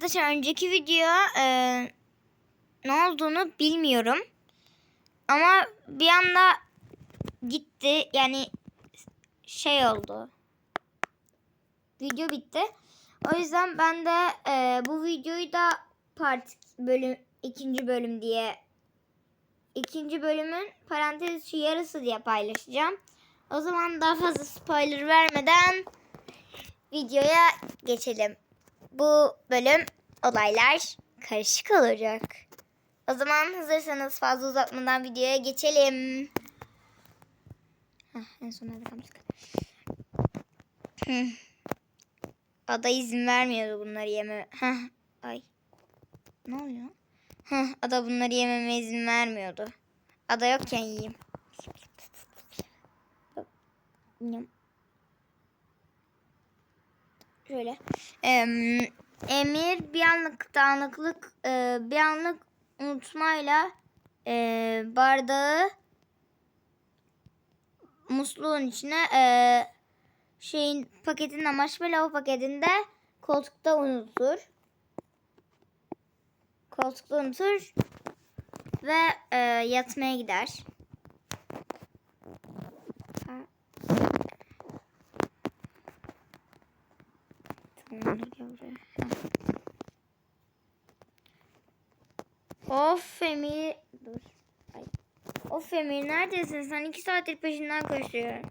Arkadaşlar önceki video e, ne olduğunu bilmiyorum. Ama bir anda gitti. Yani şey oldu. Video bitti. O yüzden ben de e, bu videoyu da part bölüm ikinci bölüm diye ikinci bölümün parantez şu yarısı diye paylaşacağım. O zaman daha fazla spoiler vermeden videoya geçelim. Bu bölüm olaylar karışık olacak. O zaman hazırsanız fazla uzatmadan videoya geçelim. Heh, en son nerede kalmıştık? Ada izin vermiyordu bunları yeme. Heh, ay. Ne oluyor? Heh, Ada bunları yememe izin vermiyordu. Ada yokken yiyeyim. Şöyle. Em, Emir bir anlık dağınıklık, e, bir anlık unutmayla e, bardağı musluğun içine e, şeyin paketinde marshmallow paketinde koltukta unutur. Koltukta unutur ve e, yatmaya gider. Buraya. Ha. Of Emir. Dur. Ay. Of Emir neredesin? Sen iki saattir peşinden koşuyorum.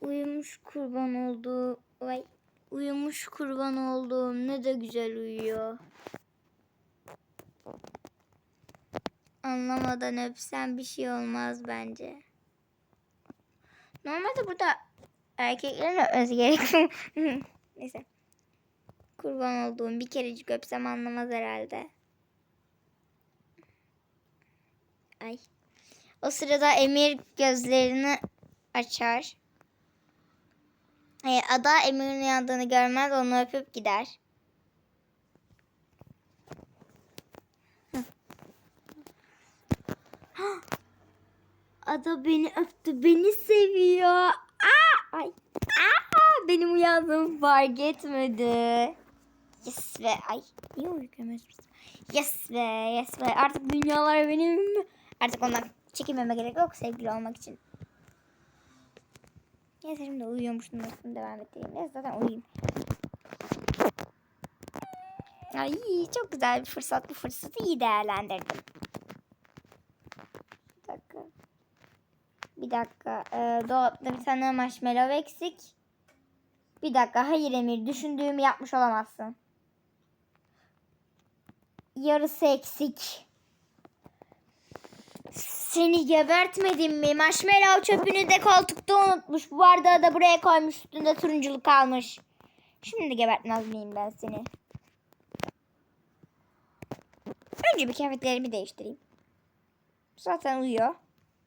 Uyumuş kurban oldu. Vay. Uyumuş kurban olduğum ne de güzel uyuyor. Anlamadan öpsem bir şey olmaz bence. Normalde burada erkeklerin öpmesi gerekiyor. Neyse. Kurban olduğum bir kerecik öpsem anlamaz herhalde. Ay. O sırada Emir gözlerini açar. E, Ada Emir'in uyandığını görmez onu öpüp gider. Ada beni öptü, beni seviyor. Aa, ay, aa, benim uyandığımı fark etmedi. Yes be, ay, niye uyuyamıyoruz biz? Yes be, yes be. Artık dünyalar benim. Artık ondan çekinmeme gerek yok sevgili olmak için. Neyse şimdi uyuyormuşum nasıl devam ettireyim. Neyse zaten uyuyayım. Ay çok güzel bir fırsat. Bu fırsatı iyi değerlendirdim. Bir dakika. Bir dakika. Ee, dolapta bir tane marshmallow eksik. Bir dakika. Hayır Emir. Düşündüğümü yapmış olamazsın. Yarısı eksik. Seni gebertmedim mi? Marshmallow çöpünü de koltukta unutmuş. Bu bardağı da buraya koymuş. Üstünde turunculuk kalmış. Şimdi gebertmez miyim ben seni? Önce bir kıyafetlerimi değiştireyim. Zaten uyuyor.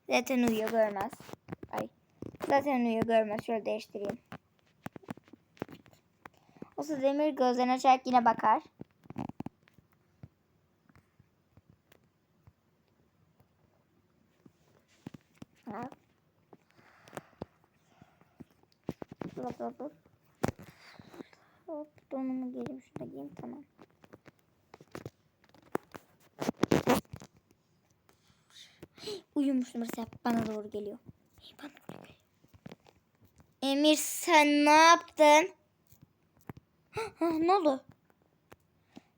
Zaten uyuyor görmez. Ay. Zaten uyuyor görmez. Şöyle değiştireyim. Sırada Demir gözlerini açarak yine bakar. Hop hop hop. Hop donumu giyeyim şunu da giyeyim tamam. Uyumuş geliyor. Bana doğru geliyor. Emir sen ne yaptın? Ne oldu?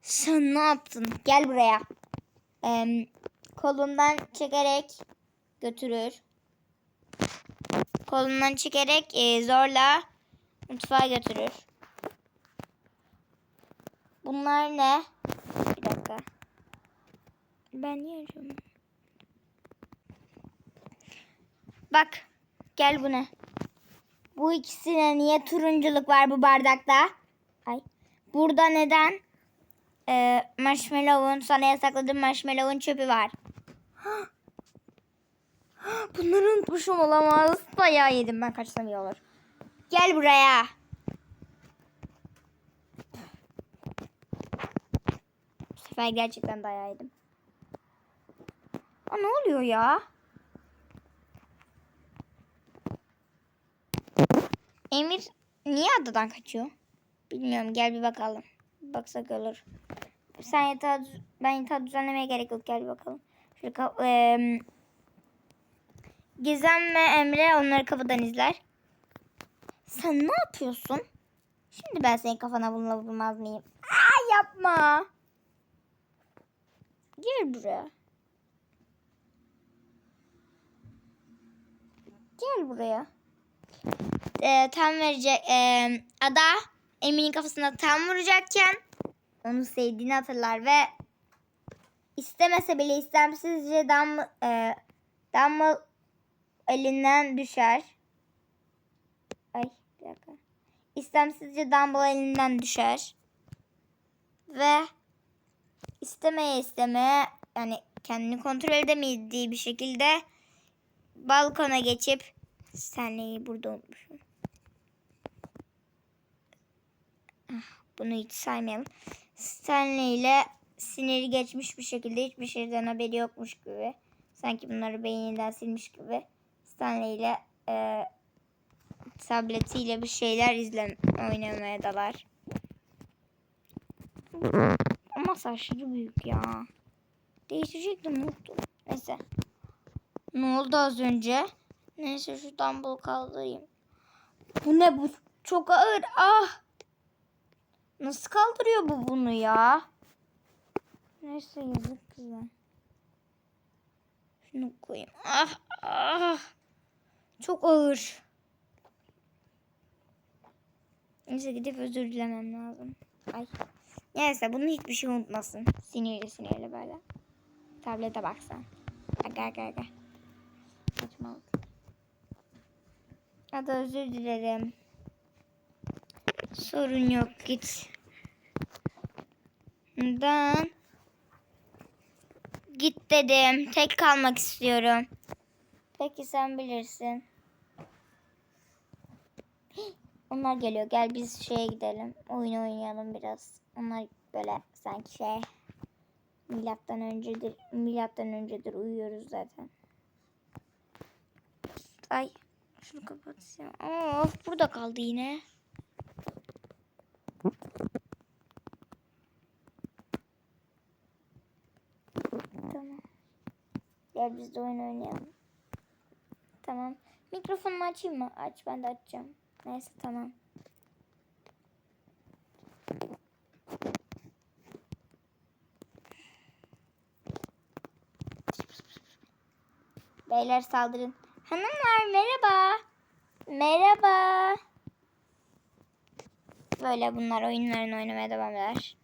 Sen ne yaptın? Gel buraya. Em, kolundan çekerek götürür. Kolundan çekerek e, zorla mutfağa götürür. Bunlar ne? Bir dakika. Ben yiyorum. Bak. Gel bu ne? Bu ikisine niye turunculuk var bu bardakta? Ay. Burada neden? Ee, marshmallow'un sana yasakladığım marshmallow'un çöpü var. Bunları unutmuşum olamaz. Bayağı yedim ben kaçsam iyi olur. Gel buraya. Bu sefer gerçekten dayağı yedim. Aa, ne oluyor ya? Emir niye adadan kaçıyor? Bilmiyorum gel bir bakalım. baksak olur. Sen yatağı, ben yatağı düzenlemeye gerek yok. Gel bakalım. Şöyle eee, Gizem ve Emre onları kafadan izler. Sen ne yapıyorsun? Şimdi ben senin kafana bununla vurmaz mıyım? Aa, yapma. Gel buraya. Gel buraya. Ee, tam verecek. ee, Ada Emin'in kafasına tam vuracakken onu sevdiğini hatırlar ve istemese bile istemsizce dam, ee, Dumble elinden düşer. Ay bir dakika. İstemsizce Dumble elinden düşer. Ve istemeye istemeye yani kendini kontrol edemediği bir şekilde balkona geçip Stanley'i burada unutmuşum. Bunu hiç saymayalım. Stanley ile siniri geçmiş bir şekilde hiçbir şeyden haberi yokmuş gibi. Sanki bunları beyninden silmiş gibi. Stanley ile e, tabletiyle bir şeyler izle oynamaya dalar. Ama aşırı büyük ya. Değiştirecektim unuttum. Neyse. Ne oldu az önce? Neyse şu dumbbell kaldırayım. Bu ne bu? Çok ağır. Ah. Nasıl kaldırıyor bu bunu ya? Neyse yazık kıza. Şunu koyayım. Ah ah. Çok ağır. Neyse gidip özür dilemem lazım. Ay. Neyse bunu hiçbir şey unutmasın. Sinirli sinirli böyle. Tablete baksan. Aga aga aga. Saçmalık. Hadi özür dilerim. Sorun yok git. Neden? Git dedim. Tek kalmak istiyorum. Peki sen bilirsin. Onlar geliyor. Gel biz şeye gidelim. Oyun oynayalım biraz. Onlar böyle sanki şey milattan öncedir. Milattan öncedir uyuyoruz zaten. Ay şunu kapatacağım. Of burada kaldı yine. Tamam. Gel biz de oyun oynayalım. Tamam. Mikrofonumu açayım mı? Aç ben de açacağım. Neyse tamam. Beyler saldırın. Hanımlar merhaba. Merhaba. Böyle bunlar oyunlarını oynamaya devam eder.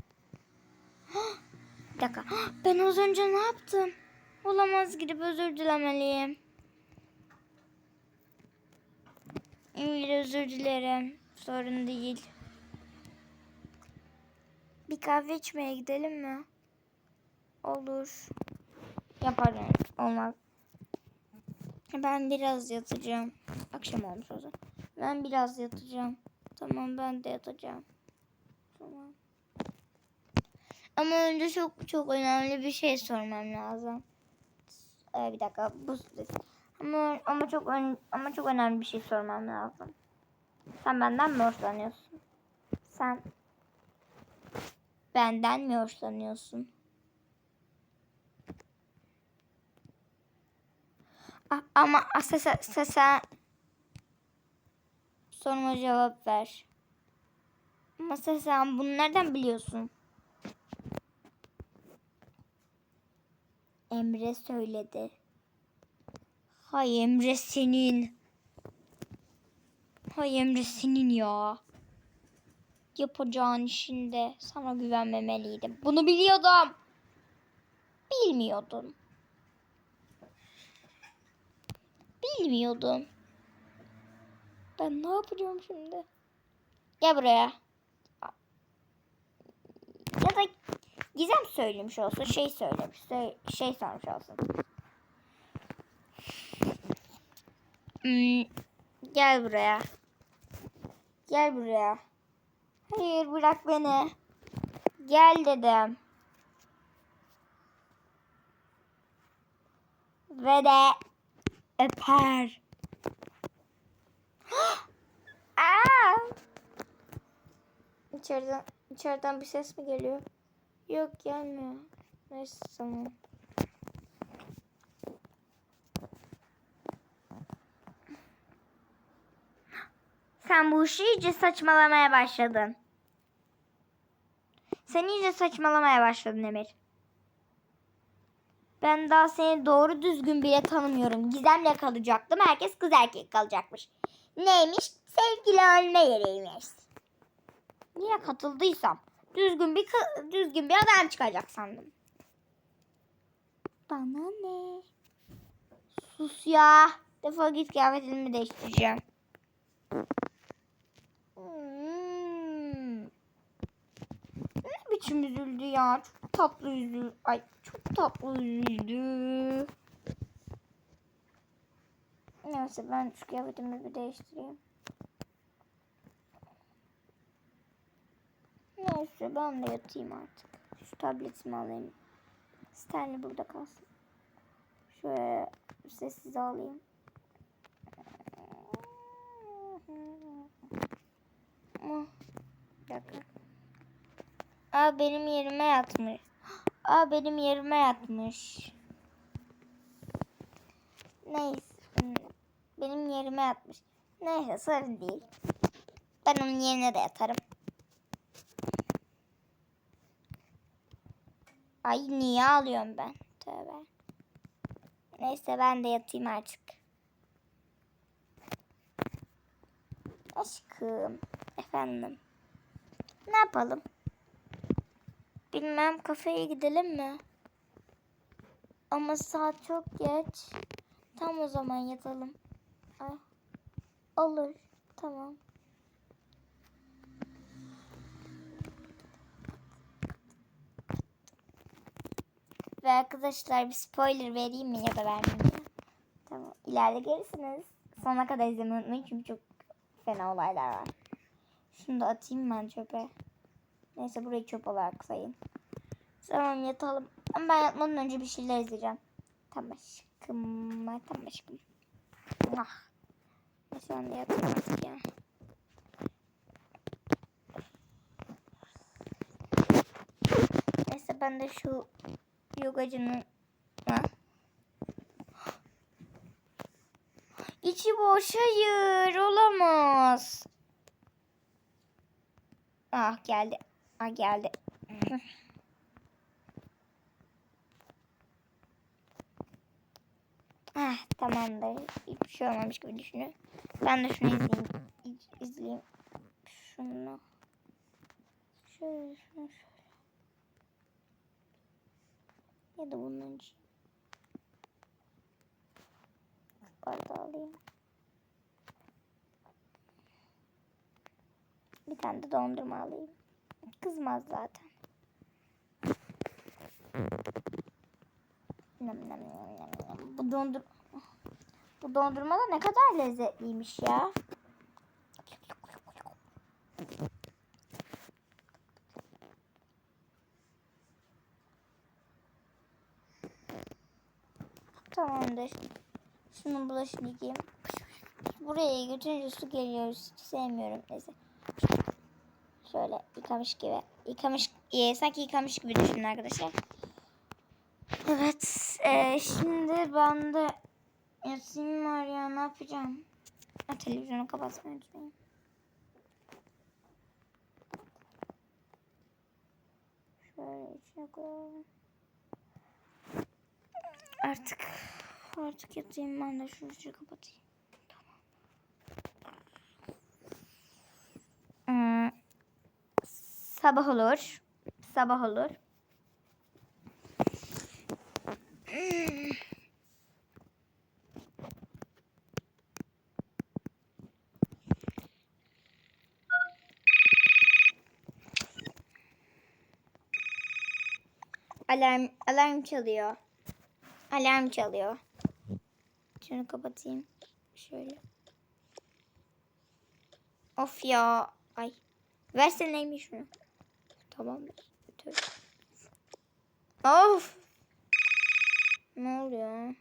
Bir dakika. Ben az önce ne yaptım? Olamaz gidip özür dilemeliyim. Emir özür dilerim. Sorun değil. Bir kahve içmeye gidelim mi? Olur. Yaparım. Olmaz. Ben biraz yatacağım. Akşam olmuş o zaman. Ben biraz yatacağım. Tamam ben de yatacağım. Tamam. Ama önce çok çok önemli bir şey sormam lazım. Ee, bir dakika bu ama ama çok ön- ama çok önemli bir şey sormam lazım. Sen benden mi hoşlanıyorsun? Sen benden mi hoşlanıyorsun? A- ama sen, sen, sen soruma cevap ver. Ama sen, sen bunu nereden biliyorsun? Emre söyledi. Hay Emre senin. Hay Emre senin ya. Yapacağın işinde sana güvenmemeliydim. Bunu biliyordum. Bilmiyordum. Bilmiyordum. Ben ne yapacağım şimdi? Gel buraya. Ya da Gizem söylemiş olsun, şey söylemiş, sö- şey sormuş olsun. Hmm, gel buraya. Gel buraya. Hayır bırak beni. Gel dedim. Ve de öper. Aa! İçeriden İçeriden bir ses mi geliyor? Yok gelmiyor. Neyse tamam. Sen bu işi iyice saçmalamaya başladın. Sen iyice saçmalamaya başladın Emir. Ben daha seni doğru düzgün bile tanımıyorum. Gizemle kalacaktım. Herkes kız erkek kalacakmış. Neymiş? Sevgili ölme yeriymiş. Niye katıldıysam düzgün bir düzgün bir adam çıkacak sandım. Bana ne? Sus ya. Defol git kıyafetimi değiştireceğim. Hmm. Ne biçim üzüldü ya. Çok tatlı yüzü. Ay çok tatlı yüzüydü. Neyse ben şu kıyafetimi bir değiştireyim. Neyse ben de yatayım artık. Şu tabletimi alayım. Stanley burada kalsın. Şöyle sessiz alayım. Bir. Aa benim yerime yatmış. Aa benim yerime yatmış. Neyse. Benim yerime yatmış. Neyse sorun değil. Ben onun yerine de yatarım. Ay niye alıyorum ben? Tövbe. Neyse ben de yatayım artık. Aşkım. Efendim. Ne yapalım? Bilmem kafeye gidelim mi? Ama saat çok geç. Tam o zaman yatalım. Ay. Olur. Tamam. Ve arkadaşlar bir spoiler vereyim mi ya da vermeyeyim mi? Tamam. İleride görürsünüz. Sona kadar izlemeyi unutmayın çünkü çok fena olaylar var. Şunu da atayım ben çöpe. Neyse burayı çöp olarak sayın. Tamam yatalım. Ama ben yatmadan önce bir şeyler izleyeceğim. Tamam aşkım. Tamam aşkım. Ah. Neyse ben de yatayım artık ya. Neyse ben de şu yogacının ha? İçi boş hayır olamaz. Ah geldi. Ah geldi. ah tamamdır. Hiçbir şey olmamış gibi düşünüyorum. Ben de şunu izleyeyim. İz- izleyeyim. Şunu. Şöyle şunu şöyle. Ya da bunun için. Bardağı alayım. Bir tane de dondurma alayım. Kızmaz zaten. Nam nam nam nam. Bu dondur Bu dondurma da ne kadar lezzetliymiş ya. Tamamdır. Şunun bulaşını yıkayayım. Buraya götürünce su geliyor. Hiç sevmiyorum. Neyse. Şöyle yıkamış gibi. Yıkamış, e, sanki yıkamış gibi düşünün arkadaşlar. Evet. e, şimdi ben de yatayım var ya ne yapacağım? Ha, televizyonu kapatmayı unutmayın. Şöyle içine koyalım. Artık artık yatayım ben de şurayı kapatayım. Hmm, sabah olur. Sabah olur. Alarm alarm çalıyor. Alarm çalıyor. Şunu kapatayım. Şöyle. Of ya. Ay. Versene neymiş şunu. Tamam. Tövbe. Of. Ne oluyor?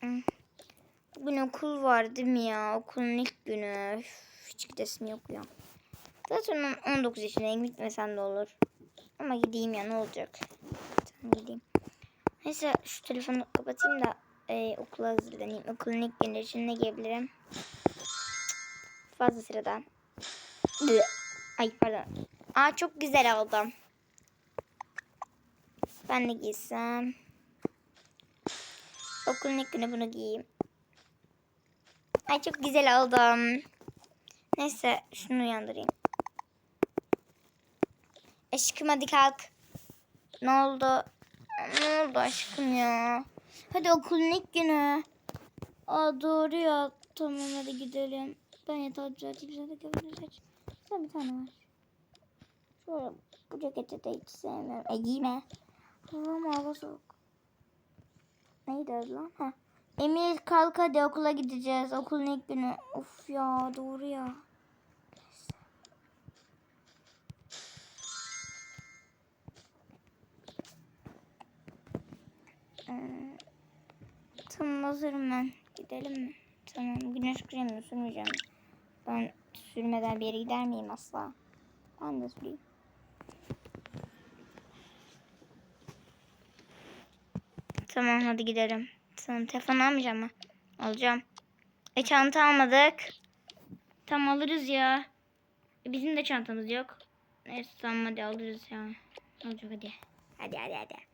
Hmm. Bugün okul var değil mi ya? Okulun ilk günü. Üf, hiç gidesim yok ya. Zaten on- 19 yaşındayım. Gitmesem de olur. Ama gideyim ya ne olacak? Tamam gideyim. Neyse şu telefonu kapatayım da e, okula hazırlanayım. Okulun ilk günü için ne giyebilirim? Fazla sıradan. Ay pardon. Aa çok güzel oldum. Ben de giysem. Okulun ilk günü bunu giyeyim. Ay çok güzel oldum. Neyse şunu uyandırayım. Aşkım hadi kalk. Ne oldu? Ne oldu aşkım ya? Hadi okulun ilk günü. Aa doğru ya. Tamam hadi gidelim. Ben yatağı düzelteyim. Sen. Sen bir tane var. Şöyle bu ceketi de hiç sevmiyorum. E giyme. Ama hava soğuk. Neydi adı lan? Ha. Emir kalk hadi okula gideceğiz. Okulun ilk günü. Of ya doğru ya. Ee, tamam hazırım ben. Gidelim mi? Tamam güneş kremi sürmeyeceğim. Ben sürmeden bir yere gider miyim asla? Ben de süreyim. Tamam hadi gidelim. Tamam telefon almayacağım mı? Alacağım. E çanta almadık. Tam alırız ya. E, bizim de çantamız yok. Neyse tamam hadi alırız ya. Olacak hadi. Hadi hadi hadi.